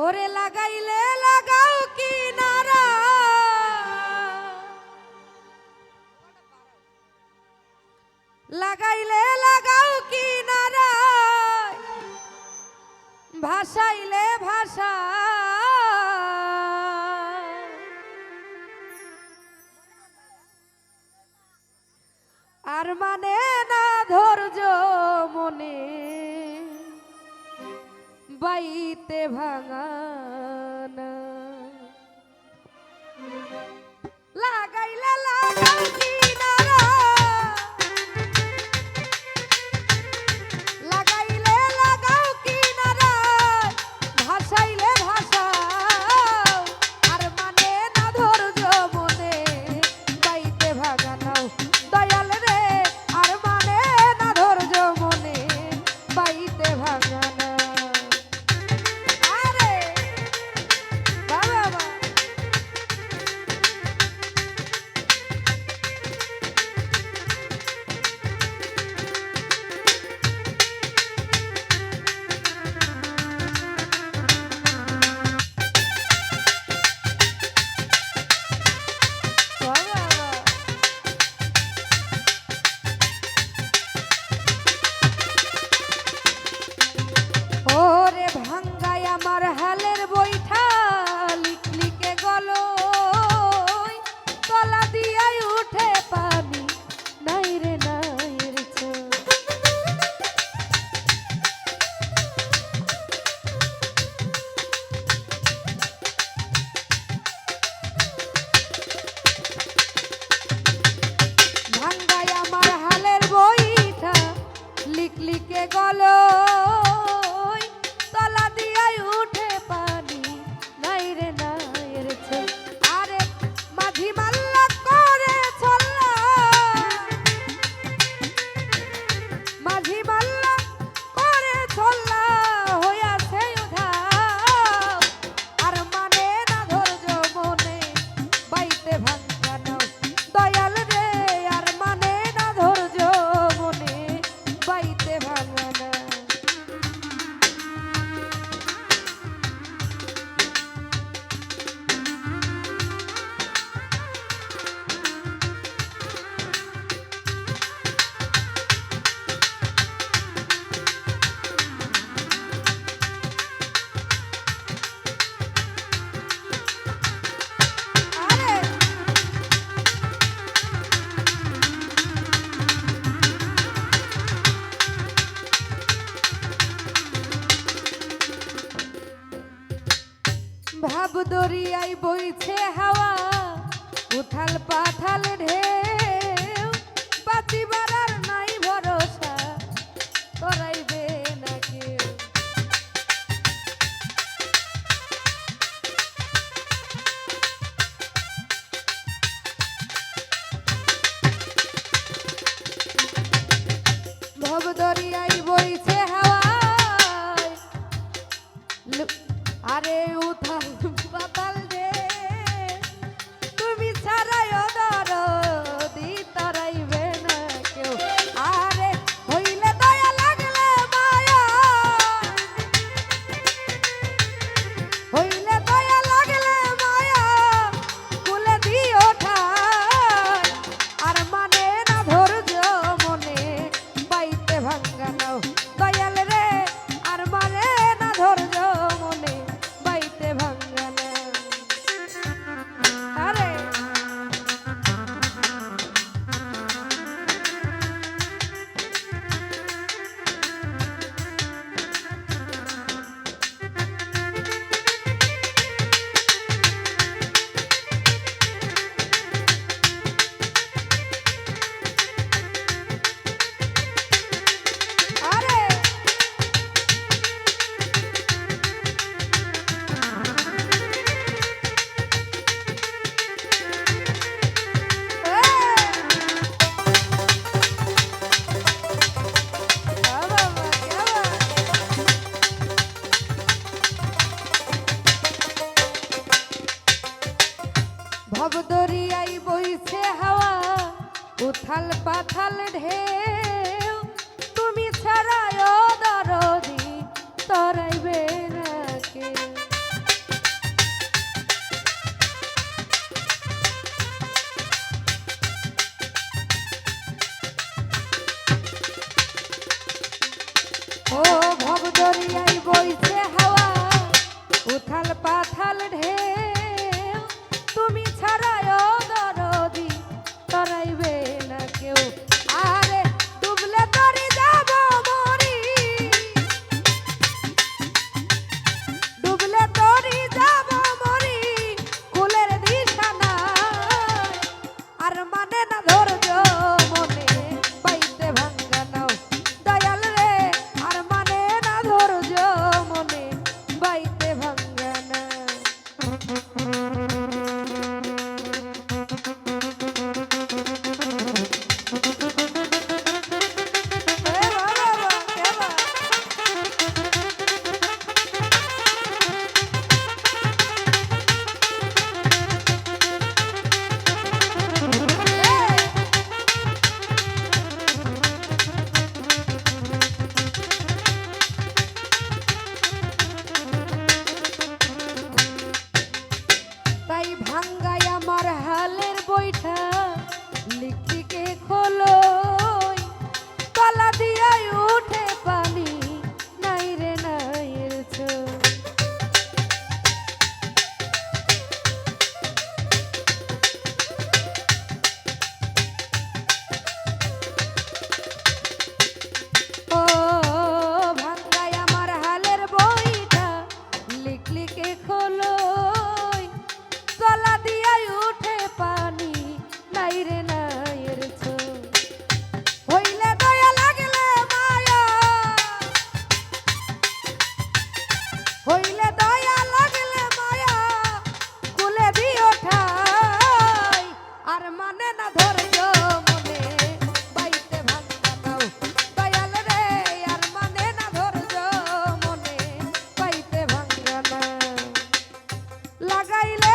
ওরে লাগাইলে লাগাও কি নারা? লাগাইলে লাগাও কি নারা? ভাসাইলে ভাষা আর মানে না ধৈর্য মনে, বাইতে ভাঙা ভাব দরিয়াই বইছে হাওয়া, উথাল পাথাল ঢেউ বাতি বাড়ার নাই ভরসা করাইবে না কেউ। ভব দরিয়াই বইছে হাওয়ায় আরে উথাল ভবদরিয়াই বইছে হাওয়া, উথাল পাথাল ঢেউ। তুমি ছাড়ায় দরদি তরাইবে না ও ভব দরিয়াই বইছে হাওয়া, উথাল পাথাল ঢেউ। তুমি ছাড়ায় लिख লাগাইলে